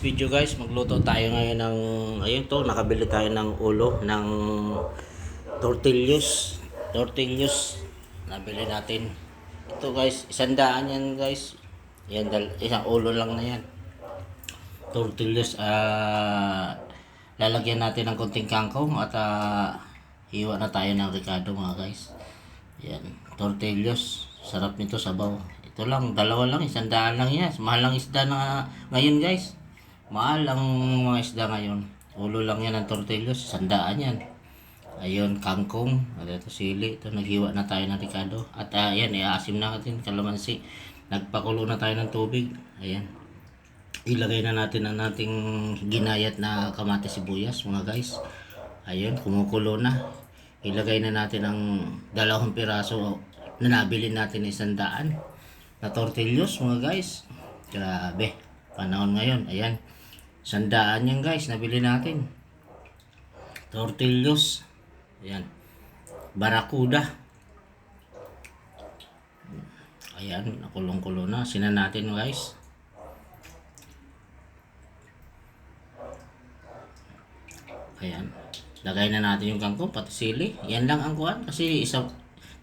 video guys, magluto tayo ngayon ng, ayun to, nakabili tayo ng ulo, ng tortillos. Tortillos, nabili natin. Ito guys, isang daan yan guys. Yan, dal- isang ulo lang na yan. Tortillos, ah, lalagyan natin ng konting kangkong at ah, hiwa na tayo ng Ricardo mga guys. Yan, tortillos. Sarap nito sabaw. Ito lang, dalawa lang, isang daan lang yan. Mahal ang isda na ngayon guys. Mahal ang mga isda ngayon. Ulo lang yan ng tortillos, isang daan yan. Ayun, kangkong. At ito sili. Ito, naghiwa na tayo ng Ricardo. At uh, ayan, iaasim na natin, kalamansi. Nagpakulo na tayo ng tubig. Ayan. Ilagay na natin ang nating ginayat na kamatis sibuyas, mga guys. Ayun, kumukulo na. Ilagay na natin ang dalawang piraso na nabili natin isang daan na tortillos, mga guys. Grabe. Panahon ngayon. Ayan. Sandaan yan guys, nabili natin. Tortillos. Ayan. Barakuda. Ayan, nakulong-kulo na. Sinan natin guys. Ayan. Lagay na natin yung kangkong, pati sili. Yan lang ang kuhan. Kasi isang,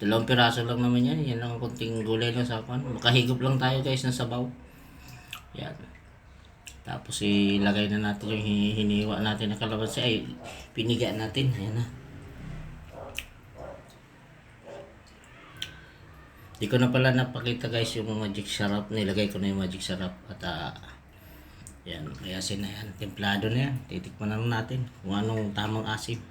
dalawang piraso lang naman yan. Yan lang ang kunting gulay lang sa kuhan. Makahigop lang tayo guys ng sabaw. Yan. Tapos ilagay na natin yung hi- hiniwa natin na kalamansi. Ay, piniga natin. Ayan na. Di ko na pala napakita guys yung magic syrup. Nilagay ko na yung magic syrup. At ah, yan, kaya sin na yan. Templado na yan. Titikman na natin kung anong tamang asim.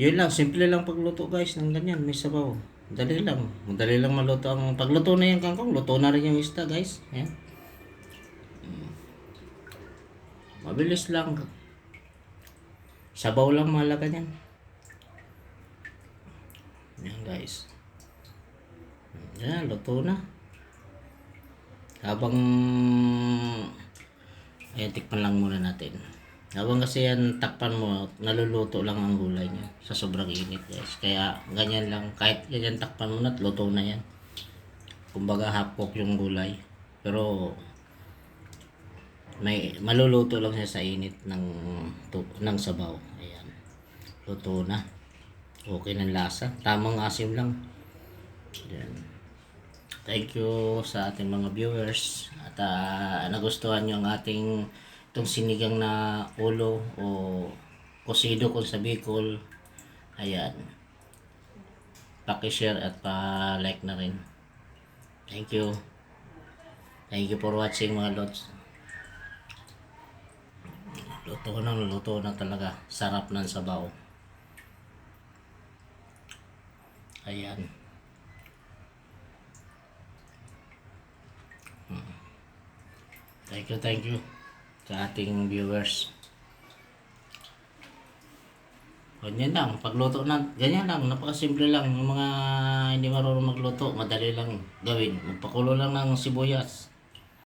Yun lang, simple lang pagluto guys ng ganyan. May sabaw. Madali lang. Madali lang maluto ang pagluto na yung kangkong. Luto na rin yung isda guys. Yan. Mabilis lang. Sabaw lang mahalaga yan. Yan guys. Yan, luto na. Habang ayan, tikman lang muna natin. Habang kasi yan takpan mo, naluluto lang ang gulay niya sa sobrang init guys. Kaya ganyan lang, kahit ganyan takpan mo na, luto na yan. Kumbaga half cook yung gulay. Pero may maluluto lang siya sa init ng tu, ng sabaw. Ayan. Luto na. Okay ng lasa. Tamang asim lang. Ayan. Thank you sa ating mga viewers at ah, nagustuhan nyo ang ating itong sinigang na ulo o kosido kung sa Bicol. Ayan. Paki-share at pa-like na rin. Thank you. Thank you for watching mga lods. Luto na, luto na talaga. Sarap ng sabaw. Ayan. Thank you, thank you sa ating viewers. Ganyan lang, pagluto na, ganyan lang, napakasimple lang. Yung mga hindi marunong magluto, madali lang gawin. Magpakulo lang ng sibuyas.